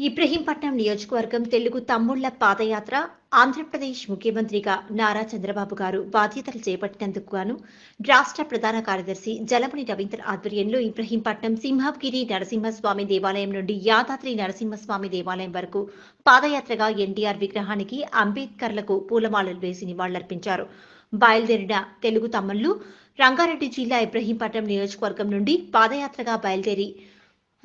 ఇబ్రహీంపట్నం నియోజకవర్గం తెలుగు తమ్ముళ్ళ పాదయాత్ర ఆంధ్రప్రదేశ్ ముఖ్యమంత్రిగా నారా చంద్రబాబు గారు బాధ్యతలు చేపట్టినందుకు గాను రాష్ట్ర ప్రధాన కార్యదర్శి జలమణి రవీంద్ర ఆధ్వర్యంలో ఇబ్రహీంపట్నం సింహగిరి నరసింహస్వామి దేవాలయం నుండి యాదాద్రి నరసింహస్వామి దేవాలయం వరకు పాదయాత్రగా ఎన్టీఆర్ విగ్రహానికి అంబేద్కర్లకు పూలమాలలు వేసి నివాళులర్పించారు. బయలుదేరిన తెలుగు తమ్ముళ్ళు రంగారెడ్డి జిల్లా ఇబ్రహీంపట్నం నియోజకవర్గం నుండి పాదయాత్రగా బయలుదేరి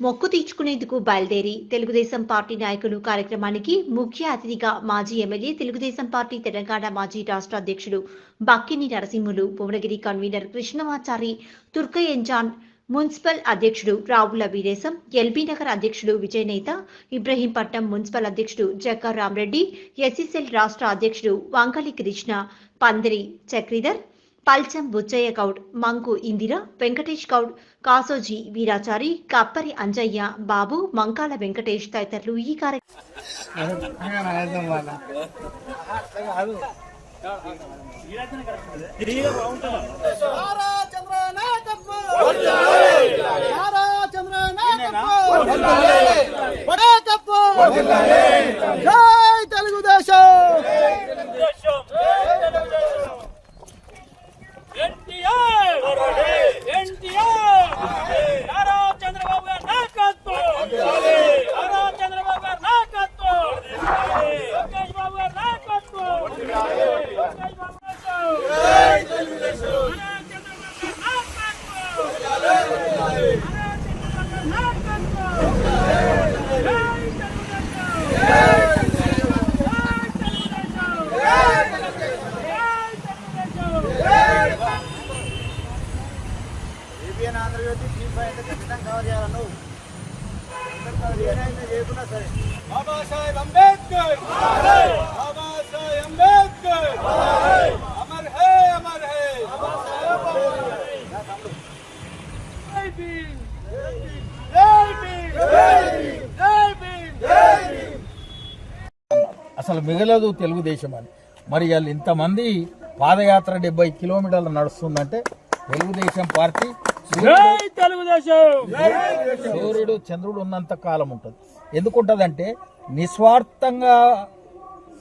మొక్కు తీర్చుకునేందుకు బయలుదేరి తెలుగుదేశం పార్టీ నాయకులు కార్యక్రమానికి ముఖ్య అతిథిగా మాజీ ఎమ్మెల్యే తెలుగుదేశం పార్టీ తెలంగాణ మాజీ రాష్ట్ర అధ్యక్షుడు బక్కిని నరసింహులు భువనగిరి కన్వీనర్ కృష్ణమాచారి తుర్కయంజాన్ మున్సిపల్ అధ్యక్షుడు రావుల వీరేశం ఎల్బీ నగర్ అధ్యక్షుడు విజయ్ నేత ఇబ్రహీంపట్నం మున్సిపల్ అధ్యక్షుడు జక్కా రామరెడ్డి ఎస్ఎస్ఎల్ రాష్ట్ర అధ్యక్షుడు వంకలి కృష్ణ పందిరి చక్రీధర్ పల్చం బుచ్చయ్య గౌడ్ మంకు ఇందిర వెంకటేష్ గౌడ్ కాసోజీ వీరాచారి కప్పరి అంజయ్య బాబు మంకాల వెంకటేష్ తదితరులు ఈ కార్యక్రమం నారా చంద్ర నాయకత్వం నారా చంద్ర నాయకత్వం నాయకత్వం జై తెలుగుదేశం ఎన్టీఆర్ ఎన్టీఆర్ నారా చంద్రబాబు గారి నాయకత్వం నారా చంద్రబాబు గారి నాయకత్వం లోకేష్ బాబు గారి నాయకత్వం లోకేష్ బాబు నాయకత్వం నారా చంద్రబాబు గారి నాయకత్వం నారా చంద్రబాబు గారి నాయకత్వం జై తెలుగుదేశం జై తెలుగుదేశం జై తెలుగుదేశం ఏబిఎన్ ఆంధ్రజ్యోతి చీఫ్ అయితే ఖచ్చితంగా కవర్ చేయాలి నువ్వు ఏదైనా చేయకున్నా సరే. బాబాసాహెబ్ అంబేద్కర్! బాబాసాహెబ్ అంబేద్కర్! అసలు మిగలదు తెలుగుదేశం అని. మరి వాళ్ళు ఇంతమంది పాదయాత్ర డెబ్బై కిలోమీటర్లు నడుస్తుందంటే తెలుగుదేశం పార్టీ సూర్యుడు చంద్రుడు ఉన్నంత కాలం ఉంటుంది. ఎందుకుంటుందంటే నిస్వార్థంగా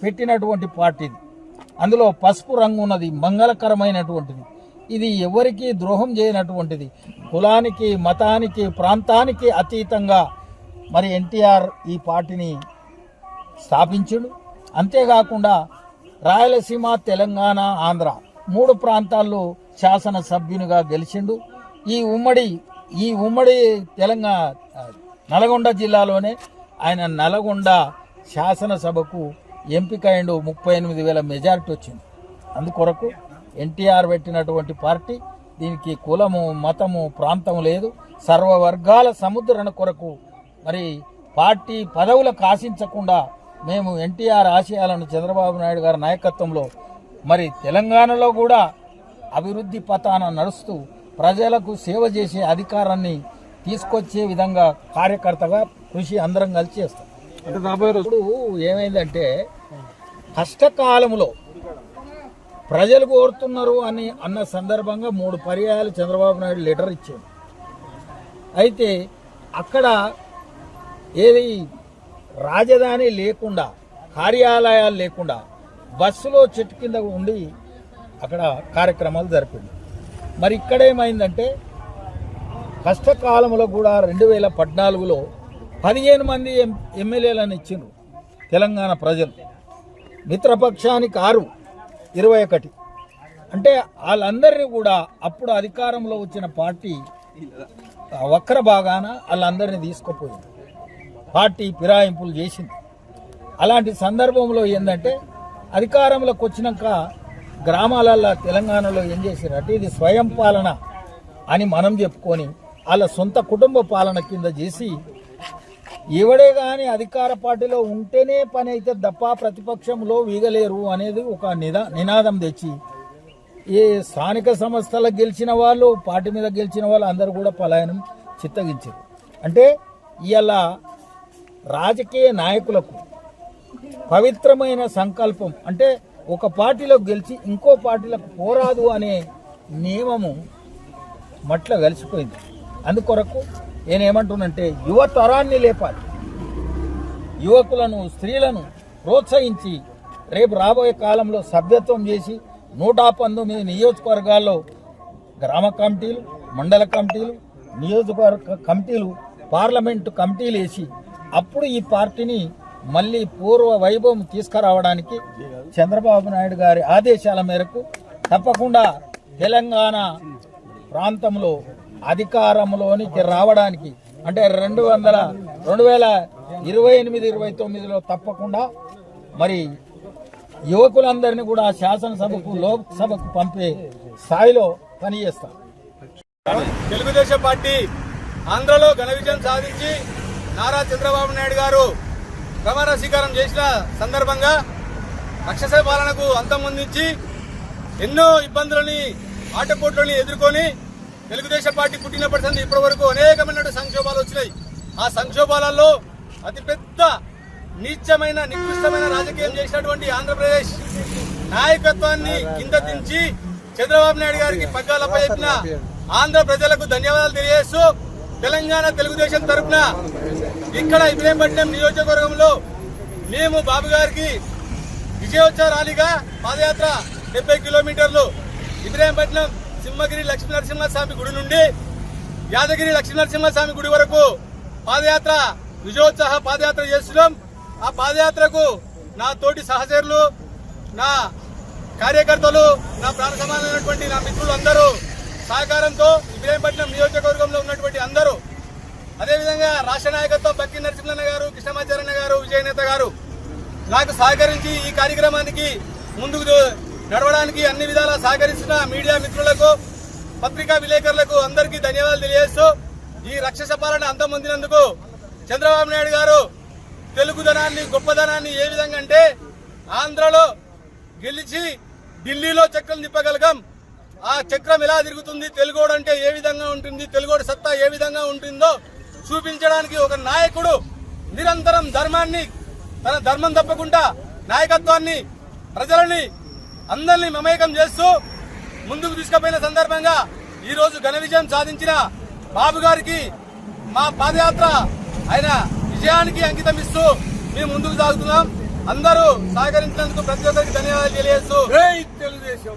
పెట్టినటువంటి పార్టీ అందులో పసుపు రంగు ఉన్నది మంగళకరమైనటువంటిది. ఇది ఎవరికి ద్రోహం చేయనటువంటిది. కులానికి మతానికి ప్రాంతానికి అతీతంగా మరి ఎన్టీఆర్ ఈ పార్టీని స్థాపించుడు. అంతేకాకుండా రాయలసీమ తెలంగాణ ఆంధ్ర మూడు ప్రాంతాల్లో శాసనసభ్యునిగా గెలిచిండు. ఈ ఉమ్మడి ఈ ఉమ్మడి తెలంగాణ నల్గొండ జిల్లాలోనే ఆయన నల్గొండ శాసనసభకు ఎంపికైండు ముప్పై ఎనిమిది వేల మెజారిటీ వచ్చింది. అందుకొరకు ఎన్టీఆర్ పెట్టినటువంటి పార్టీ దీనికి కులము మతము ప్రాంతం లేదు. సర్వ వర్గాల సముద్రణ కొరకు మరి పార్టీ పదవులకు ఆశించకుండా మేము ఎన్టీఆర్ ఆశయాలను చంద్రబాబు నాయుడు గారి నాయకత్వంలో మరి తెలంగాణలో కూడా అభివృద్ధి పథాన నడుస్తూ ప్రజలకు సేవ చేసే అధికారాన్ని తీసుకొచ్చే విధంగా కార్యకర్తగా కృషి అందరం కలిసి చేస్తాం. అంటే రాబోయే ఇప్పుడు ఏమైందంటే కష్టకాలంలో ప్రజలు కోరుతున్నారు అని అన్న సందర్భంగా మూడు పర్యాయాలు చంద్రబాబు నాయుడు లెటర్ ఇచ్చాడు అయితే అక్కడ ఏది రాజధాని లేకుండా కార్యాలయాలు లేకుండా బస్సులో చెట్టు కింద ఉండి అక్కడ కార్యక్రమాలు జరిపింది. మరి ఇక్కడ ఏమైందంటే కష్టకాలంలో కూడా రెండు వేల పద్నాలుగులో పదిహేను మంది ఎం ఎమ్మెల్యేలను ఇచ్చిండ్రు తెలంగాణ ప్రజలు. మిత్రపక్షానికి ఆరు ఇరవై ఒకటి. అంటే వాళ్ళందరినీ కూడా అప్పుడు అధికారంలో వచ్చిన పార్టీ వక్ర భాగాన వాళ్ళందరినీ తీసుకుపోయింది. పార్టీ ఫిరాయింపులు చేసింది. అలాంటి సందర్భంలో ఏంటంటే అధికారంలోకి వచ్చినాక గ్రామాలల్లో తెలంగాణలో ఏం చేశారంటే ఇది స్వయం పాలన అని మనం చెప్పుకొని వాళ్ళ సొంత కుటుంబ పాలన కింద చేసి ఎవడే కానీ అధికార పార్టీలో ఉంటేనే పని అయితే తప్ప ప్రతిపక్షంలో వీగలేరు అనేది ఒక నిదా నినాదం తెచ్చి ఈ స్థానిక సంస్థలకు గెలిచిన వాళ్ళు పార్టీ మీద గెలిచిన వాళ్ళు అందరూ కూడా పలాయనం చిత్తగించారు. అంటే ఇలా రాజకీయ నాయకులకు పవిత్రమైన సంకల్పం అంటే ఒక పార్టీలో గెలిచి ఇంకో పార్టీలకు పోరాదు అనే నియమము మట్ల కలిసిపోయింది అందుకొరకు నేనేమంటున్నంటే యువ తరాన్ని లేపాలి. యువకులను స్త్రీలను ప్రోత్సహించి రేపు రాబోయే కాలంలో సభ్యత్వం చేసి నూట పంతొమ్మిది నియోజకవర్గాల్లో గ్రామ కమిటీలు మండల కమిటీలు నియోజకవర్గ కమిటీలు పార్లమెంటు కమిటీలు వేసి అప్పుడు ఈ పార్టీని మళ్ళీ పూర్వ వైభవం తీసుకురావడానికి చంద్రబాబు నాయుడు గారి ఆదేశాల మేరకు తప్పకుండా తెలంగాణ ప్రాంతంలో అధికారంలోనికి రావడానికి అంటే రెండు వందల రెండు వేల ఇరవై ఎనిమిది ఇరవై తొమ్మిదిలో తప్పకుండా మరి యువకులందరినీ కూడా శాసనసభకు లోక్సభకు పంపే స్థాయిలో పనిచేస్తాం. తెలుగుదేశం పార్టీ ఆంధ్రలో ఘన విజయం సాధించి నారా చంద్రబాబు నాయుడు గారు ప్రమాణ స్వీకారం చేసిన సందర్భంగా రాక్షస పాలనకు అంతం అందించి ఎన్నో ఇబ్బందులని ఆటపోట్లని ఎదుర్కొని తెలుగుదేశం పార్టీ పుట్టినప్పటి నుండి ఇప్పటి వరకు అనేకమైన సంక్షోభాలు వచ్చినాయి. ఆ సంక్షోభాలలో అతిపెద్ద నీచమైన నికృష్టమైన రాజకీయం చేసినటువంటి ఆంధ్రప్రదేశ్ నాయకత్వాన్ని కింద దించి చంద్రబాబు నాయుడు గారికి పగ్గాలపై చెప్పిన ఆంధ్ర ప్రజలకు ధన్యవాదాలు తెలియజేస్తూ తెలంగాణ తెలుగుదేశం తరఫున ఇక్కడ ఇబ్రహీంపట్నం నియోజకవర్గంలో మేము బాబు గారికి విజయోత్సవ ర్యాలీగా పాదయాత్ర డెబ్బై కిలోమీటర్లు ఇబ్రహీంపట్నం సింహగిరి లక్ష్మీ నరసింహస్వామి గుడి నుండి యాదగిరి లక్ష్మీ నరసింహస్వామి గుడి వరకు పాదయాత్ర విజయోత్సాహ పాదయాత్ర చేస్తున్నాం. ఆ పాదయాత్రకు నా తోటి సహచరులు నా కార్యకర్తలు నా ప్రాణ సమానమైనటువంటి నా మిత్రులు అందరూ సహకారంతో ఇబ్రాహీంపట్నం నియోజకవర్గంలో ఉన్నటువంటి అందరూ అదేవిధంగా రాష్ట్ర నాయకత్వం బక్కి నరసింహన్న గారు కృష్ణమాచార్య గారు విజయనేత గారు నాకు సహకరించి ఈ కార్యక్రమానికి ముందుకు నడవడానికి అన్ని విధాలా సహకరిస్తున్న మీడియా మిత్రులకు పత్రికా విలేకరులకు అందరికీ ధన్యవాదాలు తెలియజేస్తూ ఈ రక్షస పాలన అంతమొందినందుకు చంద్రబాబు నాయుడు గారు తెలుగుదనాన్ని గొప్పదనాన్ని ఏ విధంగా అంటే ఆంధ్రలో గెలిచి ఢిల్లీలో చక్రం తిప్పగలగం. ఆ చక్రం ఎలా తిరుగుతుంది తెలుగోడు అంటే ఏ విధంగా ఉంటుంది తెలుగోడు సత్తా ఏ విధంగా ఉంటుందో చూపించడానికి ఒక నాయకుడు నిరంతరం ధర్మాన్ని తన ధర్మం తప్పకుండా నాయకత్వాన్ని ప్రజలని అందరినీ మమేకం చేస్తూ ముందుకు తీసుకుపోయిన సందర్భంగా ఈరోజు ఘన విజయం సాధించిన బాబు గారికి మా పాదయాత్ర ఆయన విజయానికి అంకితం ఇస్తూ మేము ముందుకు సాగుతున్నాం. అందరూ సహకరించినందుకు ప్రతి ఒక్కరికి ధన్యవాదాలు తెలియజేస్తూ తెలుగుదేశం.